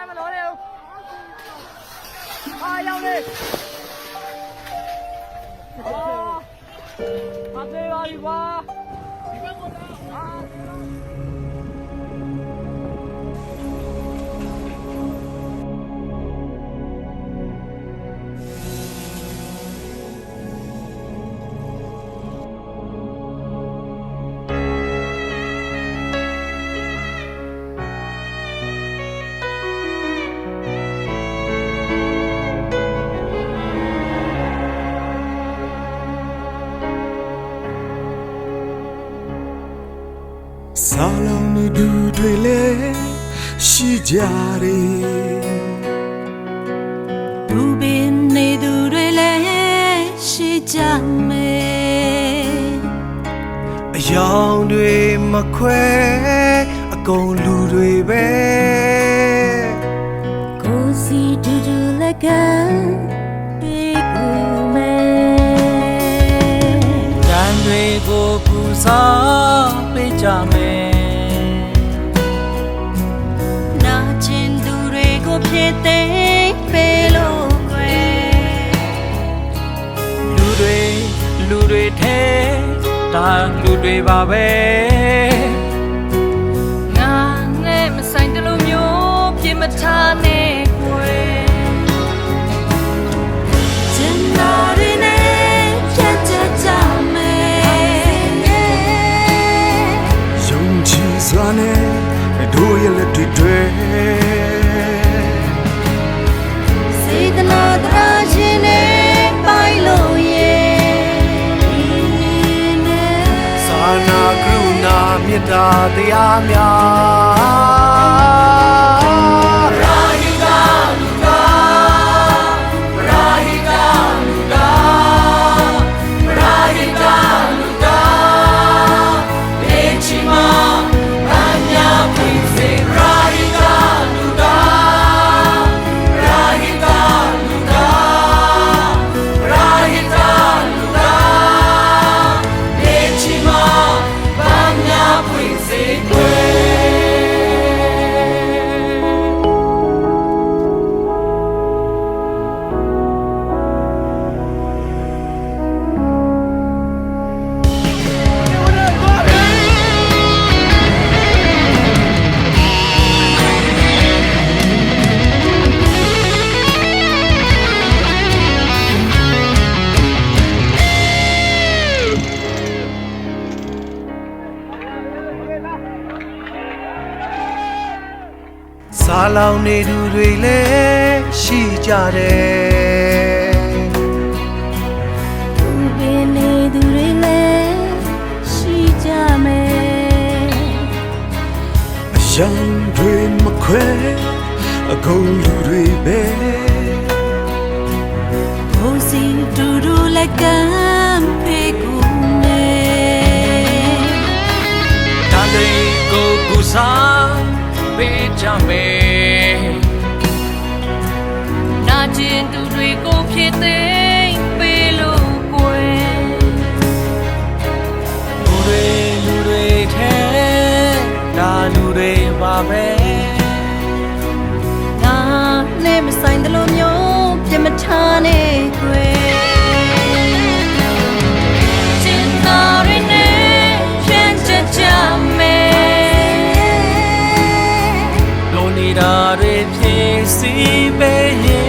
မ်းမလို့လေအာရောက်လေအာမသေးပါဘူးကွာ စာလုံးနေသူတွေလည်းရှိကြတယ်သူပင်နေသူတွေလည်းရှိကြမယ်အယောင်တွေမခွဲအကုန်လူတွေပဲကိုစီတူတူလက်ကပြေကူမယ်တန်တွေကိုပူစား ဒါလူတွေပါပဲငါနဲ့မဆိုင်တယ်လို့မျိုးပြစ်မထားနဲ့ကွယ်ကျင်နာရင်းနဲ့ဖြတ်ချက်ကြမယ်ယုံကြည်စွာနဲ့တို့ရဲ့လက်တွေတွေ မေတ္တာတရားများ လောင်နေသူတွေလည်းရှိကြတယ်သူပင်နေသူတွေလည်းရှိကြမယ်အယံတွေမခွဲအကုန်လူတွေပဲဘုံစီတူတူလက်ကမ်းဖေးကူမယ်တန်တွေကိုပူစားပေးကြမယ် င်သူတွေကိုဖြစ်သိမ်းပေးလို့ကွယ်လူတွေလူတွေထဲဒါလူတွေပါပဲငါနဲ့မဆိုင်တယ်လို့မျိုးပြစ်မထားနဲ့ကွယ်ကျင်နာရင်းနဲ့ဖြန့်ချက်ကြမယ်လိုနေတာတွေဖြစ်စီပဲရဲ့